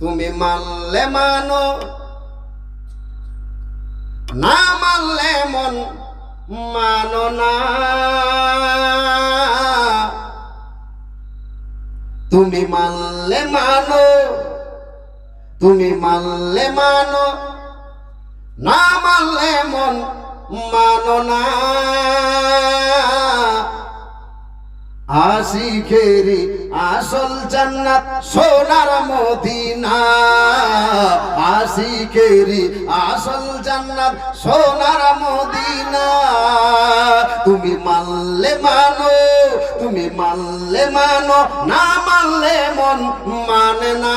তুমি মানলে মানো, না মানলে মন মানো না। তুমি মানলে মানো, তুমি মানলে মানো, না মানলে মন মানো না। আশিখেরি আসল জান্নাত সোনার মদিনা। আশিখেরি আসল জান্নাত সোনার মদিনা। তুমি মানলে মানো, তুমি মানলে মানো, না মানলে মন মানে না।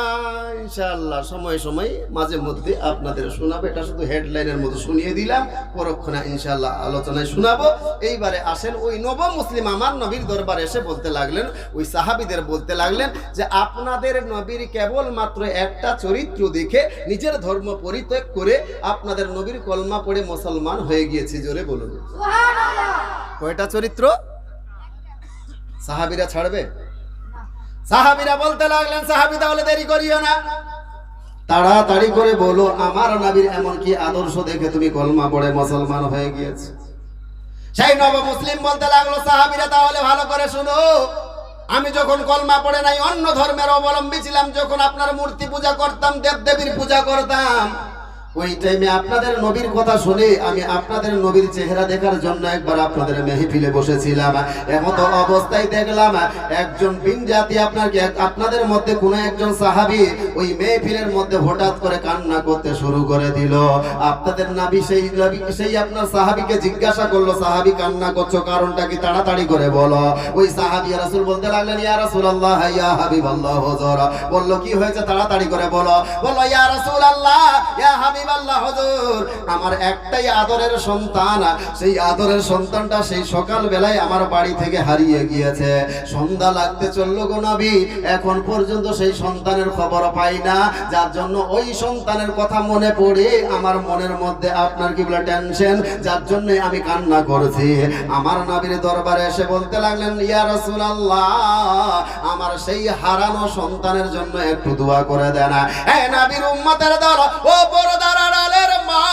ইনশাআল্লাহ সময় সময় মাঝে মধ্যে আপনাদের শোনাবো। এটা শুধু হেডলাইনের মতো শুনিয়ে দিলাম পরক্ষণে ইনশাআল্লাহ আলোচনায় শোনাবো। এইবারে আসেন ওই নব মুসলিম আমার নবীর দরবারে এসে বলতে লাগলেন ওই সাহাবিদের বলতে লাগলেন যে আপনাদের নবীর কেবল মাত্র একটা চরিত্র দেখে নিজের ধর্ম পরিত্যাগ করে আপনাদের নবীর কলমা পড়ে মুসলমান হয়ে গিয়েছে জোরে বলুন। কয়টা চরিত্র? সাহাবিরা ছাড়বে? সাহাবিরা বলতে লাগলেন, সাহাবি, তাহলে দেরি করিও না। তাড়াতাড়ি করে বলো, আমার নবীর এমন কি আদর্শ দেখে তুমি কলমা পড়ে মুসলমান হয়ে গিয়েছে? সেই নব মুসলিম বলতে লাগল, সাহাবিরা, তাহলে ভালো করে শুনো। আমি যখন কলমা পড়ে নাই, অন্য ধর্মের অবলম্বী ছিলাম, যখন আপনার মূর্তি পূজা করতাম দেব দেবীর পূজা করতাম ওই টাইমে আপনাদের নবীর কথা শুনে আমি আপনাদের নবীর চেহারা দেখার জন্য একবার আপনাদের মেহফিলে বসেছিলাম। এমত অবস্থায় দেখলাম একজন বিন জাতি আপনাকে আপনাদের মধ্যে কোনো একজন সাহাবি ওই মেহফিলের মধ্যে হঠাৎ করে কান্না করতে শুরু করে দিল। আপনাদের নাবি সেই সেই আপনার সাহাবিকে জিজ্ঞাসা করল, সাহাবি, কান্না করছ কারণটা কি? তাড়াতাড়ি করে বলো। ওই সাহাবি রাসূল বলতে লাগলেন, ইয়া রাসূলুল্লাহ, ইয়া হাবিবাল্লাহ, হুজুর। বলল, কি হয়েছে? তাড়াতাড়ি করে বলো। বলল, ইয়া রাসূলুল্লাহ, ইয়া হাবিবাল্লাহ হুজুর, আমার একটাই আদরের সন্তান সেই আদরের সন্তানটা সেই সকাল বেলায় আমার বাড়ি থেকে হারিয়ে গিয়েছে। সন্ধ্যা লাগতে চলল গো নবী, এখন পর্যন্ত সেই সন্তানের খবর পাই না। যার জন্য ওই সন্তানের কথা মনে পড়ে, আমার মনের মধ্যে আপনার কি বলে টেনশন যার জন্য আমি কান্না করেছি। আমার নবীর দরবারে এসে বলতে লাগলেন, ইয়া রাসূলুল্লাহ, আমার সেই হারানো সন্তানের জন্য একটু দোয়া করে দেন এ নবীর উম্মতের দল, ও পরদার আড়ালের মা।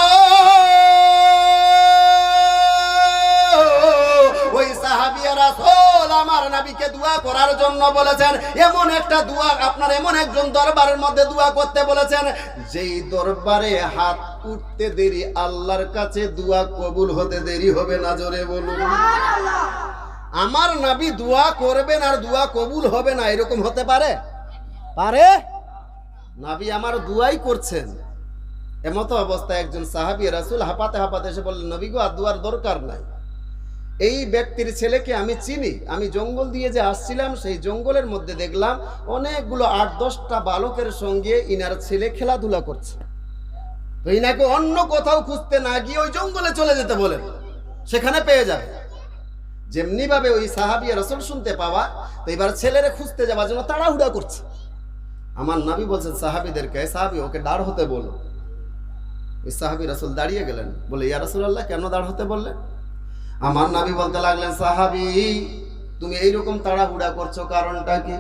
ওই সাহাবিয়া রাসূল আমার নবীকে দোয়া করার জন্য বলেছেন এমন একটা দোয়া আপনার এমন একজন দরবারের মধ্যে দোয়া করতে বলেছেন যেই দরবারে হাত উঠতে দেরি আল্লাহর কাছে দোয়া কবুল হতে দেরি হবে না জোরে বলুন। আমার নবী দোয়া করবেন আর দোয়া কবুল হবে না এরকম হতে পারে? পারে? নাবি আমার দুয়াই করছেন। এমতো অবস্থায় একজন সাহাবি রাসুল হাঁপাতে হাঁপাতে এসে বললেন, নবী গো, আর দুয়ার দরকার নাই। এই ব্যক্তির ছেলেকে আমি চিনি, আমি জঙ্গল দিয়ে যে আসছিলাম, সেই জঙ্গলের মধ্যে দেখলাম অনেকগুলো আট, দশটা বালকের সঙ্গে ইনার ছেলে খেলাধুলা করছে। তো ইনাকে অন্য কোথাও খুঁজতে না গিয়ে ওই জঙ্গলে চলে যেতে বলেন। সেখানে পেয়ে যাবে। যেমনি ভাবে ওই সাহাবিয়া রসুল শুনতে পাওয়া, তো এবার ছেলেরে খুঁজতে যাওয়ার জন্য তাড়াহুড়া করছে। আমার নাবি বলছেন, সাহাবিদেরকে, সাহাবি, ওকে দাঁড় হতে বলো। ওই সাহাবি রাসুল দাঁড়িয়ে গেলেন। বলে, ইয়া রাসুল আল্লাহ কেন দাঁড় হতে বললেন? আমার নাবি বলতে লাগলেন, সাহাবি, তুমি এইরকম তাড়াহুড়া করছ কারণটা কি?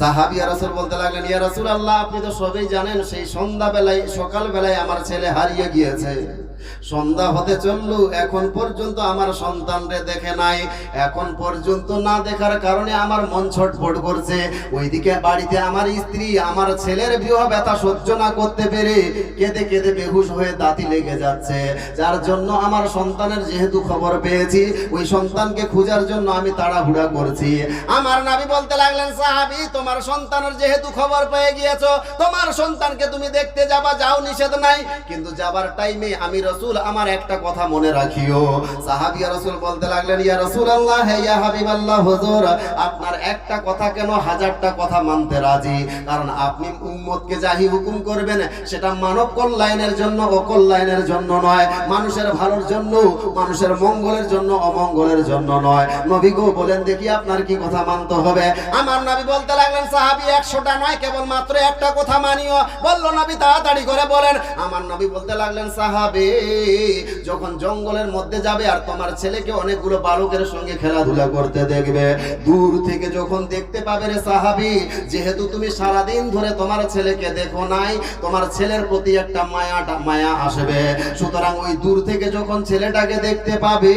সাহাবি রাসুল বলতে লাগলেন, ইয়া রাসুল আল্লাহ আপনি তো সবই জানেন, সেই সন্ধ্যাবেলায়, সকালবেলায় আমার ছেলে হারিয়ে গিয়েছে। সন্ধ্যা হতে চলল, এখন পর্যন্ত আমার সন্তানরে দেখে নাই। এখন পর্যন্ত না দেখার কারণে আমার মন ছটফট করছে। ওইদিকে বাড়িতে আমার স্ত্রী, আমার ছেলের বিবাহ ব্যথা সহ্য না করতে পেরে কেঁদে কেঁদে বেহুশ হয়ে দাঁতি লেগে যাচ্ছে। যার জন্য আমার সন্তানের যেহেতু খবর পেয়েছি, ওই সন্তানকে খোঁজার জন্য আমি তাড়াহুড়া করছি। আমার নাবি বলতে লাগলেন, সাহাবি, তোমার সন্তানের যেহেতু খবর পেয়ে গিয়েছো, তোমার সন্তানকে তুমি দেখতে যাবা, যাও নিষেধ নাই। কিন্তু যাবার টাইমে আমি রসুল, আমার একটা কথা মনে রাখিও। সাহাবি রসুল বলতে লাগলেন, ইয়া রসুল আল্লাহ ইয়া হাবিব আল্লাহ হুজুর, আপনার একটা কথা কেন হাজারটা কথা মানতে রাজি? কারণ আপনি উম্মতকে যাহি হুকুম করবেন, সেটা মানব কল্যাণের জন্য অকল্যাণের জন্য নয়। মানুষের ভালোর জন্য, মানুষের মঙ্গলের জন্য অমঙ্গলের জন্য নয়। নবী গো বলেন দেখি আপনার কি কথা মানতে হবে? আমার নবী বলতে লাগলেন, সাহাবি, একশোটা নয় কেবল মাত্র একটা কথা মানিও। বলল, নবী, তাড়াতাড়ি করে বলেন। আমার নবী বলতে লাগলেন, সাহাবি যখন জঙ্গলের মধ্যে যাবে আর তোমার ছেলেকে অনেকগুলো বালকের সঙ্গে খেলাধুলা করতে দেখবে, দূর থেকে যখন দেখতে পাবে রে সাহাবি, যেহেতু তুমি সারাদিন ধরে তোমার ছেলেকে দেখো নাই, তোমার ছেলের প্রতি একটা মায়াটা, মায়া আসবে। সুতরাং ওই দূর থেকে যখন ছেলেটাকে দেখতে পাবে,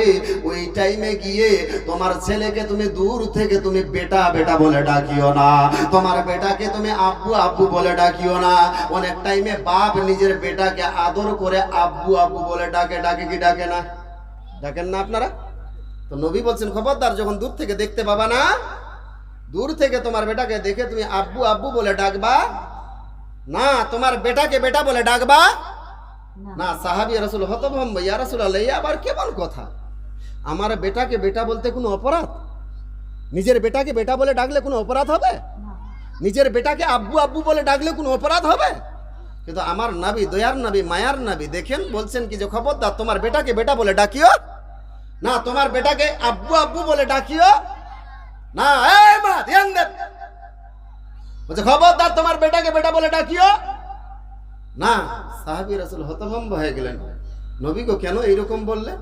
ওই টাইমে গিয়ে তোমার ছেলেকে তুমি দূর থেকে তুমি বেটা বেটা বলে ডাকিও না। তোমার বেটাকে তুমি আব্বু আব্বু বলে ডাকিও না। অনেক টাইমে বাপ নিজের বেটাকে আদর করে আব্বু আব্বু বলে ডাকে ডাকে কি ডাকে না? ডাকেন না আপনারা? তো নবী বলছেন খবরদার যখন দূর থেকে দেখতে পাবা না দূর থেকে তোমার বেটাকে দেখে তুমি আব্বু আব্বু বলে ডাকবা না তোমার বেটাকে বেটা বলে ডাকবা না। সাহাবি রসুল হতভম্ব ইয়া রসুল আল্লাহ আবার কেমন কথা? আমার বেটাকে বেটা বলতে কোনো অপরাধ? নিজের বেটাকে বেটা বলে ডাকলে কোনো অপরাধ হবে? নিজের বেটাকে আব্বু আব্বু বলে ডাকলে কোনো অপরাধ হবে? কিন্তু আমার নাবি, দয়ার নাবি, মায়ার নাবি দেখেন, বলছেন কি যে, খবরদার, তোমার বেটাকে বেটা বলে ডাকিও। না, তোমার বেটাকে আব্বু আব্বু বলে ডাকিও। না বলছে, খবরদার, তোমার বেটাকে বেটা বলে ডাকিও। না, সাহাবি রাসূল হতভম্ব হয়ে গেলেন। নবী গো কেন এইরকম বললেন?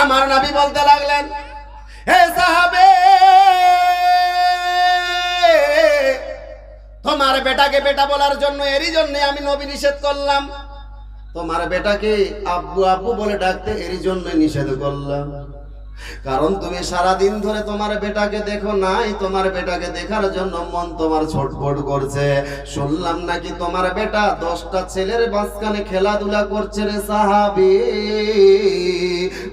আমার নবী বলতে লাগলেন, হে সাহাবে! তোমার বেটাকে বেটা বলার জন্য, এরই জন্য আমি নবী নিষেধ করলাম। তোমার বেটাকে আব্বু আব্বু বলে ডাকতে এরই জন্য নিষেধ করলাম। কারণ তুমি সারা দিন ধরে তোমার বেটাকে দেখো নাই, তোমার বেটাকে দেখার জন্য মন তোমার ছটফট করছে। শুনলাম নাকি তোমার বেটা দশটা ছেলের মাঝখানে খেলাধুলা করছে রে সাহাবি।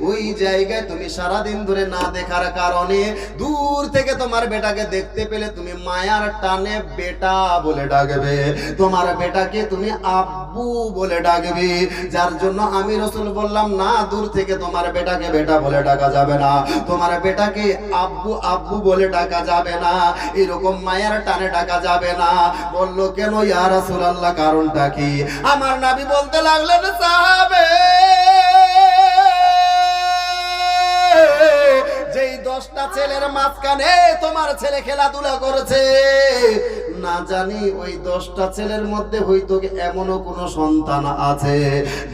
ওই জায়গায় তুমি সারা দিন ধরে না দেখার কারণে দূর থেকে তোমার বেটাকে দেখতে পেলে তুমি মায়ার টানে বেটা বলে ডাকবে। তোমার বেটাকে তুমি আব্বু বলে ডাকবে। যার জন্য আমি রসুল বললাম, না, দূর থেকে তোমার বেটাকে বেটা বলে ডাকা যাবে না। তোমার বেটাকে আব্বু আব্বু বলে ডাকা যাবে না। এরকম মায়ের টানে ডাকা যাবে না। বলল, কেন ইয়া রাসূলুল্লাহ, কারণটা কি? আমার নাবি বলতে লাগলেন, সাহাবে, যেই দশটা ছেলের মাঝখানে তোমার ছেলে খেলাধুলা করেছে না জানি ওই দশটা ছেলের মধ্যে হয়তো এমনও কোনো সন্তান আছে,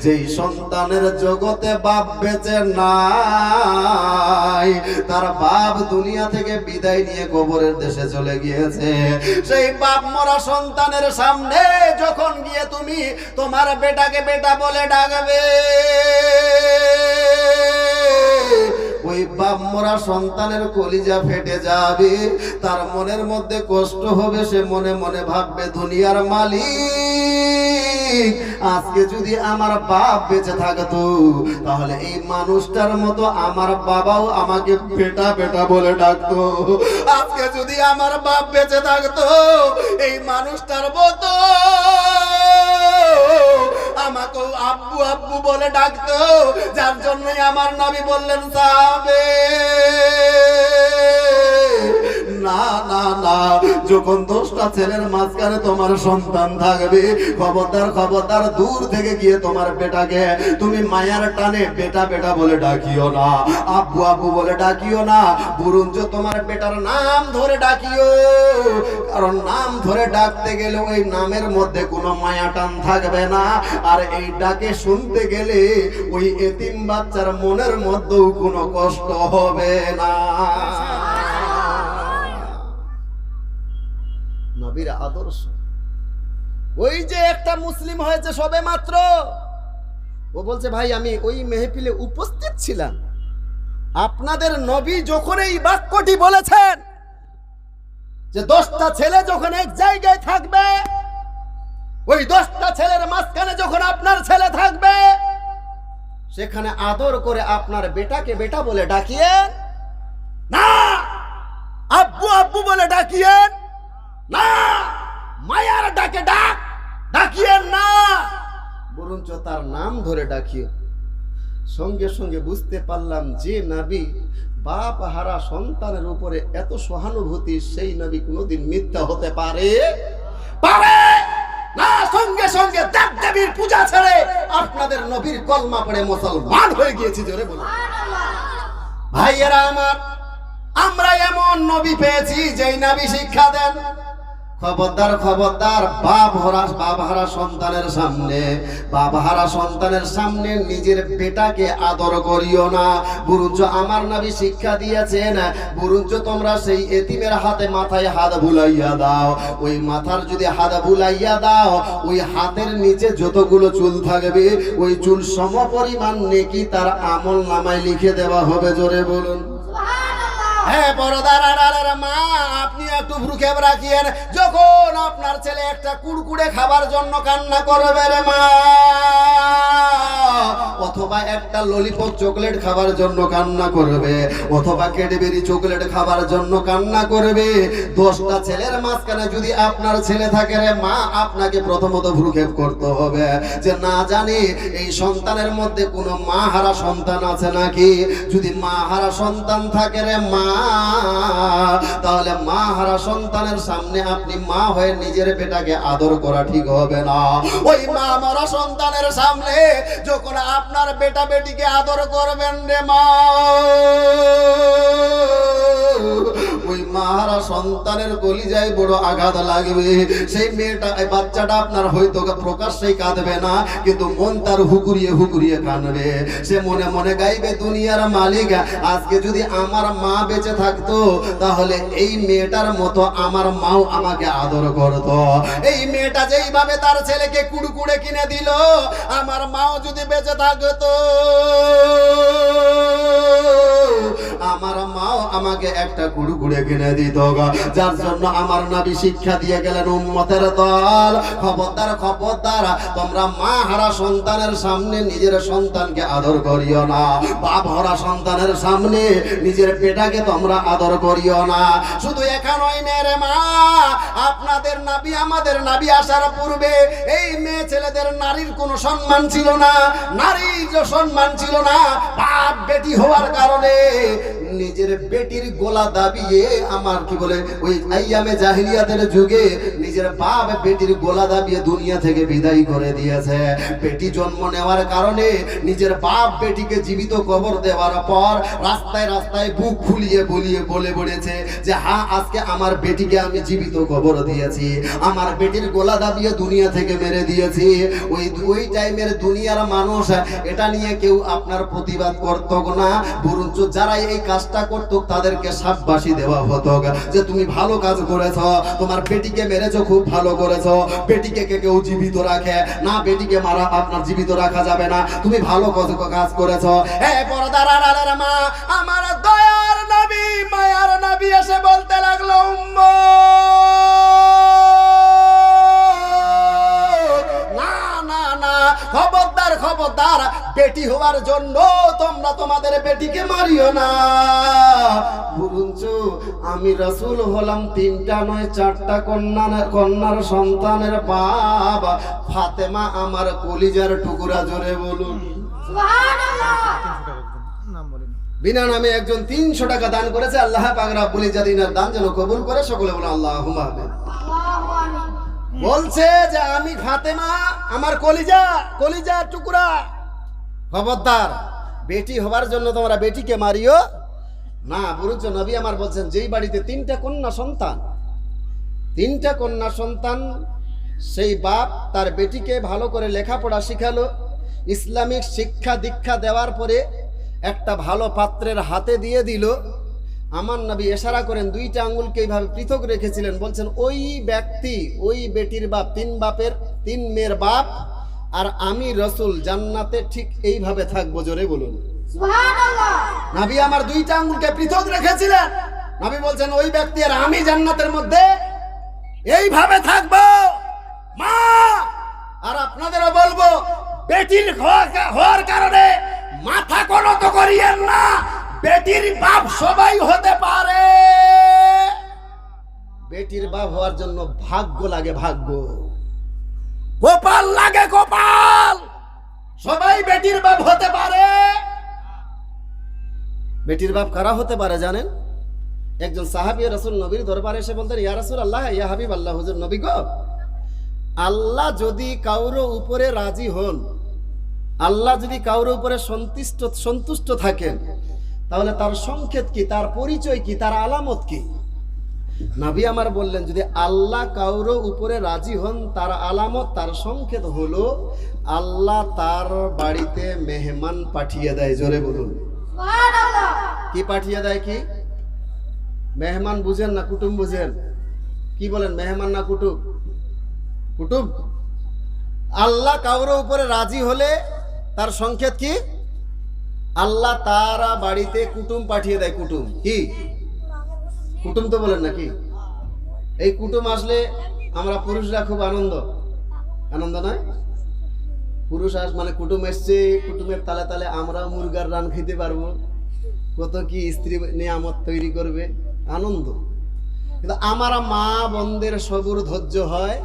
যেই সন্তানের জগতে বাপ বেঁচে নাই। তার বাপ দুনিয়া থেকে বিদায় নিয়ে কবরের দেশে চলে গিয়েছে। সেই বাপ মরা সন্তানের সামনে যখন গিয়ে তুমি তোমার বেটাকে বেটা বলে ডাকবে ওই বাপ মরা সন্তানের কলিজা ফেটে যাবে। তার মনের মধ্যে কষ্ট হবে, সে মনে মনে ভাববে, দুনিয়ার মালিক, আজকে যদি আমার বাপ বেঁচে থাকতো, তাহলে এই মানুষটার মতো আমার বাবাও আমাকে বেটা বেটা বলে ডাকতো। আজকে যদি আমার বাপ বেঁচে থাকতো, এই মানুষটার মতো আমাকে আব্বু আব্বু বলে ডাকতো যার জন্যই আমার নবী বললেন সাহাবে। যখন দশটা ছেলের মাঝখানে তোমার সন্তান থাকবে, খবরদার খবরদার, দূর থেকে গিয়ে তোমার বেটাকে তুমি মায়ার টানে বেটা বেটা বলে ডাকিও না, আব্বু আব্বু বলে ডাকিও না বরঞ্চ তোমার বেটার নাম ধরে ডাকিও। কারণ নাম ধরে ডাকতে গেলে ওই নামের মধ্যে কোনো মায়া টান থাকবে না। আর এই ডাকে শুনতে গেলে ওই এতিম বাচ্চার মনের মধ্যেও কোনো কষ্ট হবে না। ওই যে একটা মুসলিম হয়েছে সবে মাত্র। ও বলছে, ভাই, আমি ওই মেহফিলে উপস্থিত ছিলাম। আপনাদের নবী যখন এই বাক্যটি বলেছেন যে দশটা ছেলে যখন এক জায়গায় থাকবে, ওই দশটা ছেলের মাঝখানে যখন আপনার ছেলে থাকবে, সেখানে আদর করে আপনার বেটাকে বেটা বলে ডাকিয়েন, না, আব্বু আব্বু বলে ডাকিয়েন, না। মায়ার ডাকে ডাক, ডাকিয়ে না। বরঞ্চ তার নাম ধরে ডাকিও। সঙ্গে সঙ্গে বুঝতে পারলাম যে নাবি বাপ হারা সন্তানের উপরে এত সহানুভূতি, সেই নবী কোনোদিন মিথ্যা হতে পারে? পারে! না, সঙ্গে সঙ্গে দেব দেবীর পূজা ছেড়ে আপনাদের নবীর কলমা পড়ে মুসলমান হয়ে গিয়েছি, জোরে বলুন। ভাইয়েরা আমার, আমরা এমন নবী পেয়েছি যেই নবী শিক্ষা দেন। খবরদার খবরদার, বাপ হরা, বাপ হারা সন্তানের সামনে। বাপ হারা সন্তানের সামনে নিজের বেটাকে আদর করিও না। বরঞ্চ আমার নবী শিক্ষা দিয়েছেন, বরঞ্চ তোমরা সেই এতিমের হাতে মাথায় হাত বুলাইয়া দাও। ওই মাথার যদি হাত বুলাইয়া দাও, ওই হাতের নিচে যতগুলো চুল থাকবে, ওই চুল সম পরিমাণ নেকি তার আমল নামায় লিখে দেওয়া হবে, জোরে বলুন। আপনার ছেলে একটা কুড়কুড়ে খাবার জন্য কান্না করবে রে মা, অথবা একটা ললিপপ চকলেট খাবার জন্য কান্না করবে, অথবা ক্যাডবেরি চকলেট খাবার জন্য কান্না করবে, দশটা ছেলের মাঝখানে যদি আপনার ছেলে থাকে রে মা, আপনাকে প্রথমত ভ্রুক্ষেপ করতে হবে। যে না জানি, এই সন্তানের মধ্যে কোনো মা হারা সন্তান আছে নাকি? যদি মা হারা সন্তান থাকে রে মা তাহলে মা হারা সন্তানের সামনে আপনি মা হয়ে নিজের বেটাকে আদর করা ঠিক হবে না। ওই মা মারা সন্তানের সামনে যখন আপনার বেটা বেটিকে আদর করবেন রে মা ওই মাহারা সন্তানের কলিজায় বড় আঘাত লাগবে। সেই মেয়েটা বাচ্চাটা আপনার হয়তো প্রকাশ্যেই কাঁদবে না, কিন্তু মন তার হুকুরিয়ে হুকুরিয়ে কাঁদবে। সে মনে মনে গাইবে, দুনিয়ার মালিক, আজকে যদি আমার মা বেঁচে থাকতো, তাহলে এই মেয়েটার মতো আমার মাও আমাকে আদর করত। এই মেয়েটা যেইভাবে তার ছেলেকে কুড়কুড়ে কিনে দিল, আমার মাও যদি বেঁচে থাকতো, আমার মাও আমাকে একটা কুড়কুড়ে কিনে দিত গো। যার জন্য আমার নবী শিক্ষা দিয়ে গেলেন উম্মতের দল। খবরদার খবরদার, তোমরা মা হারা সন্তানের সামনে নিজের সন্তানকে আদর করিও না। বাপ হারা সন্তানের সামনে নিজের পেটাকে তোমরা আদর করিও না। শুধু এখানই মেরে মা, আপনাদের নাবি, আমাদের নাবি আসার পূর্বে এই মেয়ে ছেলেদের নারীর কোনো সম্মান ছিল না। নারীর সম্মান ছিল না, বাপ বেটি হওয়ার কারণে নিজের বেটির গোলা দাবিয়ে আমার কি বলে, ওই আইয়ামে জাহিলিয়াতের যুগে নিজের বাপ বেটির গোলা দাবিয়ে দুনিয়া থেকে বিদায় করে দিয়েছে। বেটি জন্ম নেওয়ার কারণে নিজের বাপ বেটিকে জীবিত কবর দেওয়ার পর রাস্তায় রাস্তায় বুক ফুলিয়ে বলিয়ে বলে বলেছে যে হ্যাঁ আজকে আমার বেটিকে আমি জীবিত কবর দিয়েছি। আমার বেটির গোলা দাবিয়ে দুনিয়া থেকে মেরে দিয়েছি। ওই ওই টাইমের দুনিয়ার মানুষ, এটা নিয়ে কেউ আপনার প্রতিবাদ করত না। বরঞ্চ যারা এই কাজটা করত তাদেরকে সাববাসী দেওয়া হতো। যে তুমি ভালো কাজ করেছ, তোমার বেটিকে মেরেছো, খুব ভালো করেছ। বেটিকে কে কেউ জীবিত রাখে? না, বেটিকে মারা আপনার জীবিত রাখা যাবে না। তুমি ভালো কাজ- করেছ। হে পরদার মা, আমার দয়ার নবী, মায়ার নবী এসে বলতে লাগল, উম্মত! খবরদার খবরদার বেটি হওয়ার জন্য তোমরা তোমাদের বেটিকে মারিও না। বরঞ্চ আমি রসুল হলাম তিনটা নয় চারটা কন্যার কন্যার সন্তানের বাবা ফাতেমা আমার কলিজার টুকুরা জোরে বলুন। বিনা নামে একজন তিনশো টাকা দান করেছে আল্লাহ পাকরা বলি জাদিনার দান যেন কবুল করে সকলে বলে আল্লাহ বলছে যে আমি ফাতেমা, আমার কলিজা কলিজা টুকরা। খবরদার, বেটি হবার জন্য তোমরা বেটিকে মারিও না। বরঞ্চ নবী আমার বলছেন, যেই বাড়িতে তিনটা কন্যা সন্তান, তিনটা কন্যা সন্তান, সেই বাপ তার বেটিকে ভালো করে লেখাপড়া শিখালো। ইসলামিক শিক্ষা দীক্ষা দেওয়ার পরে একটা ভালো পাত্রের হাতে দিয়ে দিল। আমার নবী এশারা করেন দুইটা আঙ্গুলকে এইভাবে পৃথক রেখেছিলেন। বলছেন ওই ব্যক্তি ওই বেটির বাপ তিন বাপের তিন মেয়ের বাপ আর আমি রসুল জান্নাতে ঠিক এইভাবে থাকব জোরে বলুন। নাবি আমার দুইটা আঙ্গুলকে পৃথক রেখেছিলেন। নবী বলছেন ওই ব্যক্তি আর আমি জান্নাতের মধ্যে এইভাবে থাকব। মা আর আপনাদেরও বলব বেটির হওয়ার হওয়ার কারণে মাথা কোনো তো করিয়েন না। বেটির বাপ সবাই হতে পারে। বেটির বাপ হওয়ার জন্য ভাগ্য লাগে ভাগ্য। গোপাল লাগে গোপাল। সবাই বেটির বাপ হতে পারে। বেটির বাপ কারা হতে পারে জানেন? একজন সাহাবি রাসূল নবীর দরবারে এসে বলতেন ইয়া রাসূল আল্লাহ ইয়া হাবিব আল্লাহ হুজুর নবী গো। আল্লাহ যদি কাউর উপরে রাজি হন আল্লাহ যদি কাউর উপরে সন্তুষ্ট সন্তুষ্ট থাকেন তাহলে তার সংকেত কি? তার পরিচয় কি? তার আলামত কি? নাবি আমার বললেন যদি আল্লাহ কাউর উপরে রাজি হন তার আলামত তার সংকেত হলো আল্লাহ তার বাড়িতে মেহমান পাঠিয়ে দেয়। জোরে বলুন। কি পাঠিয়ে দেয় কি? মেহমান বুঝেন না কুটুম বুঝেন? কি বলেন মেহমান না কুটুম? কুটুম? আল্লাহ কাউর উপরে রাজি হলে তার সংকেত কি? আল্লাহ তারা বাড়িতে কুটুম পাঠিয়ে দেয় কুটুম। কি? কুটুম তো বলেন নাকি? এই কুটুম আসলে আমরা পুরুষরা খুব আনন্দ। আনন্দ নয়? পুরুষ আস মানে কুটুম এসছে কুটুমের তালে তালে আমরা মুরগার রান খেতে পারব। কত কি স্ত্রী নিয়ামত তৈরি করবে। আনন্দ। কিন্তু আমার মা বন্ধের সবুর ধৈর্য হয়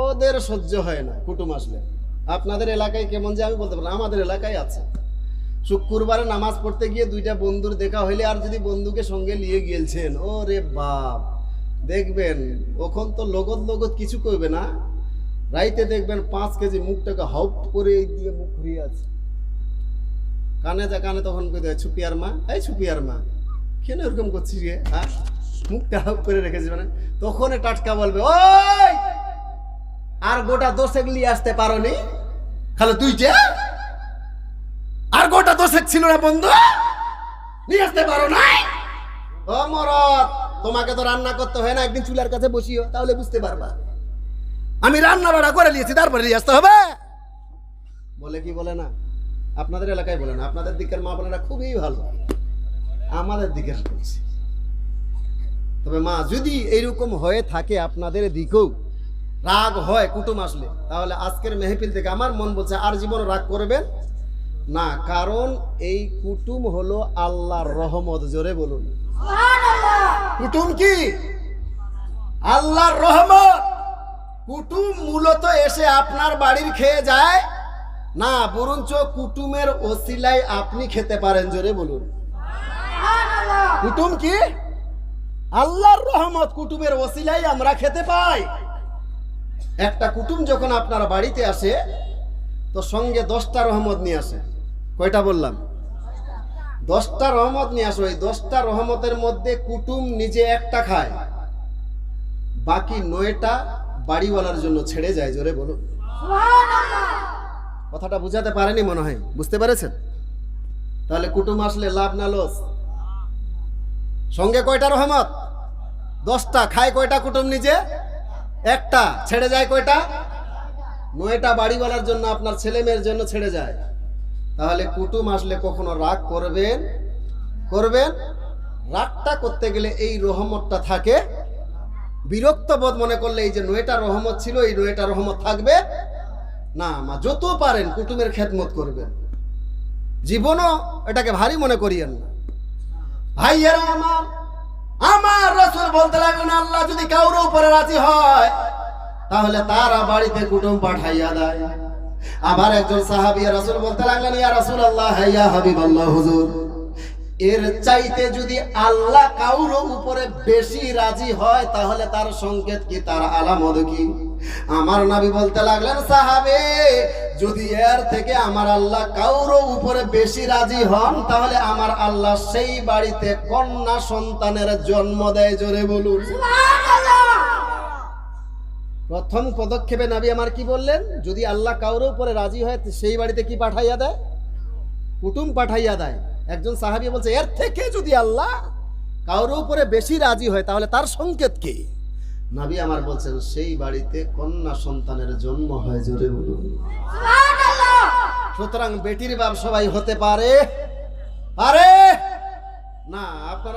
ওদের সহ্য হয় না কুটুম আসলে। আপনাদের এলাকায় কেমন যে আমি বলতে পারব না, আমাদের এলাকায় আছে। শুক্রবারে নামাজ পড়তে গিয়ে দুইটা বন্ধুর দেখা হইলে আর যদি বন্ধুকে সঙ্গে নিয়ে গিয়েছেন ও রে বাপ। দেখবেন, ওখন তো লগত লগত কিছু করবে না। রাইতে দেখবেন পাঁচ কেজি মুখটাকে হাউপ করে দিয়ে মুখ ঘুরিয়ে আছে। কানে যা কানে তখন কই দেয় ছুপিয়ার মা, এই ছুপিয়ার মা, কেন এরকম করছিস রে? হ্যাঁ? মুখটা হাউপ করে রেখেছিস মানে? তখন টাটকা বলবে, ওই! আর গোটা দোষেক নিয়ে আসতে পারো নি খালি তুই আর দোষেক ছিল না বন্ধু? নিয়ে আসতে পারো নাই? ও মরদ, তোমাকে তো রান্না করতে হয় না, একদিন চুলার কাছে বসিও, তাহলে বুঝতে পারবা। আমি রান্না বাড়া করে নিয়েছি, তারপরে নিয়ে আসতে হবে। বলে কি বলে না? আপনাদের এলাকায় বলে না, আপনাদের দিকের মা বোনেরা খুবই ভালো। আমাদের দিকের তবে মা, যদি এইরকম হয়ে থাকে আপনাদের দিকেও রাগ হয় কুটুম আসলে, তাহলে আজকের মেহফিল থেকে আমার মন বলছে, আর জীবনে রাগ করবেন না কারণ এই কুটুম হলো আল্লাহর রহমত জোরে বলুন। কুটুম কি? আল্লাহর রহমত। কুটুম মূলত এসে আপনার বাড়ির খেয়ে যায়। না বরঞ্চ কুটুমের ওসিলায় আপনি খেতে পারেন জোরে বলুন। কুটুম কি? আল্লাহর রহমত কুটুমের ওসিলাই আমরা খেতে পাই। একটা কুটুম যখন আপনার বাড়িতে আসে তো সঙ্গে দশটা রহমত নিয়ে আসে। কয়টা বললাম? দশটা রহমত নিয়ে আসো এই দশটা রহমতের মধ্যে কুটুম নিজে একটা খায়। বাকি নয়টা বাড়িওয়ালার জন্য ছেড়ে যায় জোরে বলুন। কথাটা বুঝাতে পারেনি মনে হয় বুঝতে পেরেছেন? তাহলে কুটুম আসলে লাভ না লস? সঙ্গে কয়টা রহমত? দশটা খায় কয়টা কুটুম নিজে? একটা ছেড়ে যায় কয়টা? নয়টা বাড়িওয়ালার জন্য আপনার ছেলে মেয়ের জন্য ছেড়ে যায়। তাহলে কুটুম আসলে কখনো রাগ করবেন? করবেন? রাগটা করতে গেলে এই রহমতটা থাকে। বিরক্ত বোধ মনে করলে এই যে নয়টা রহমত ছিল, এই নয়টা রহমত থাকবে। না, মা, যত পারেন কুটুমের খেদমত করবেন। জীবনও এটাকে ভারী মনে করিয়েন না। ভাইয়েরা আমার আমার রসুল বলতে লাগলেন, আল্লাহ যদি কাউর উপরে রাজি হয়, তাহলে তারা বাড়িতে কুটুম পাঠাইয়া দেয়। আবার একজন সাহাবি রাসূল, বলতে লাগলেন, ইয়া রাসূলুল্লাহ ইয়া হাবিবাল্লাহ, হুজুর। এর চাইতে যদি আল্লাহ কাউর উপরে বেশি রাজি হয়, তাহলে তার সংকেত কি, তার আলামত কি? আমার নবী বলতে লাগলেন, সাহাবে, যদি এর থেকে আমার আল্লাহ কাউর উপরে বেশি রাজি হন, তাহলে আমার আল্লাহ সেই বাড়িতে কন্যা সন্তানের জন্ম দেয়, জোরে বলুন। প্রথম পদক্ষেপে নবী আমার কি বললেন? যদি আল্লাহ কাউর উপরে রাজি হয় সেই বাড়িতে কি পাঠাইয়া দেয়? কুটুম পাঠাইয়া দেয়। একজন সাহাবি বলছে এর থেকে যদি আল্লাহ কাউর উপরে বেশি রাজি হয় তাহলে তার সংকেত কি? নবী আমার বলছেন সেই বাড়িতে কন্যা সন্তানের জন্ম হয় জোরে বলুন। সুতরাং বেটির বাপ সবাই হতে পারে? পারে? না আপনারা